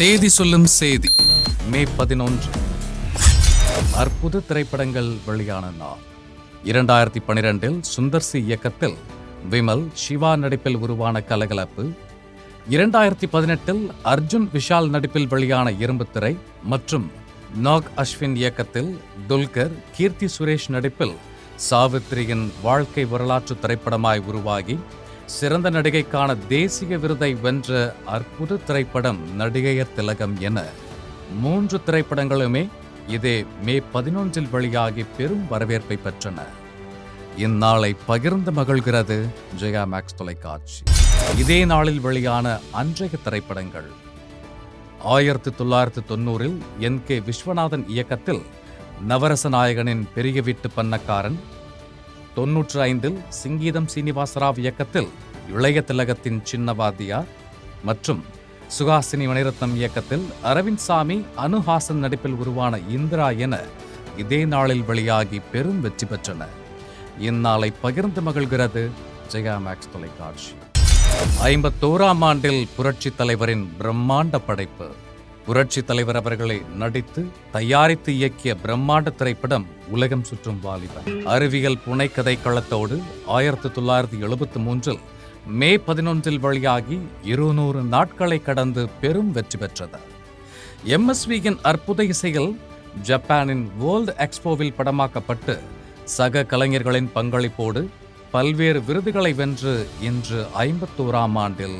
தேதி சொல்லும் செய்தி. மே பதினொன்று. அற்புத திரைப்படங்கள் வெளியான நாள். இரண்டாயிரத்தி பனிரெண்டில் சுந்தர் சி இயக்கத்தில் விமல் சிவா நடிப்பில் உருவான கலகலப்பு. இரண்டாயிரத்தி பதினெட்டில் அர்ஜுன் விஷால் நடிப்பில் வெளியான இரும்பு திரை மற்றும் நாக் அஸ்வின் இயக்கத்தில் துல்கர் கீர்த்தி சுரேஷ் நடிப்பில் சாவித்திரியின் வாழ்க்கை வரலாற்று திரைப்படமாய் உருவாகி சிறந்த நடிகைக்கான தேசிய விருதை வென்ற அற்புத திரைப்படம் நடிகையர் திலகம் என மூன்று திரைப்படங்களுமே இதே மே பதினொன்றில் வெளியாகி பெரும் வரவேற்பை பெற்றன. இந்நாளை பகிர்ந்து மகிழ்கிறது ஜெயா மேக்ஸ் தொலைக்காட்சி. இதே நாளில் வெளியான அன்றைய திரைப்படங்கள். ஆயிரத்தி தொள்ளாயிரத்தி தொண்ணூறில் என் கே விஸ்வநாதன் இயக்கத்தில் நவரச நாயகனின் பெரிய வீட்டு பண்ணக்காரன் தொன்னூற்று ஐந்தில் சிங்கீதம் சீனிவாசராவ் இயக்கத்தில் இளைய திலகத்தின் சின்னவாதியார் மற்றும் சுகாசினி மணிரத்னம் இயக்கத்தில் அரவிந்த் சாமி அனுஹாசன் நடிப்பில் உருவான இந்திரா என இதே நாளில் வெளியாகி பெரும் வெற்றி பெற்றன. இந்நாளை பகிர்ந்து மகிழ்கிறது ஜெயா மேக்ஸ் தொலைக்காட்சி. ஐம்பத்தோராம் ஆண்டில் புரட்சி தலைவரின் பிரம்மாண்ட படைப்பு. புரட்சி தலைவர் அவர்களை நடித்து தயாரித்து இயக்கிய பிரம்மாண்ட திரைப்படம் உலகம் சுற்றும் வாலிபன் அறிவியல் புனைக்கதை களத்தோடு ஆயிரத்தி தொள்ளாயிரத்தி எழுபத்தி மூன்றில் மே பதினொன்றில் வெளியாகி இருநூறு நாட்களை கடந்து பெரும் வெற்றி பெற்றது. எம்எஸ்வியின் அற்புத இசையில் ஜப்பானின் வேர்ல்ட் எக்ஸ்போவில் படமாக்கப்பட்டு சக கலைஞர்களின் பங்களிப்போடு பல்வேறு விருதுகளை வென்று இன்று ஐம்பத்தோராம் ஆண்டில்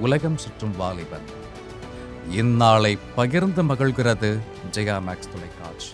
உலகம் சுற்றும் வாலிபன் இந்நாளை பகிர்ந்து மகிழ்கிறது ஜெயா மேக்ஸ் தொலைக்காட்சி.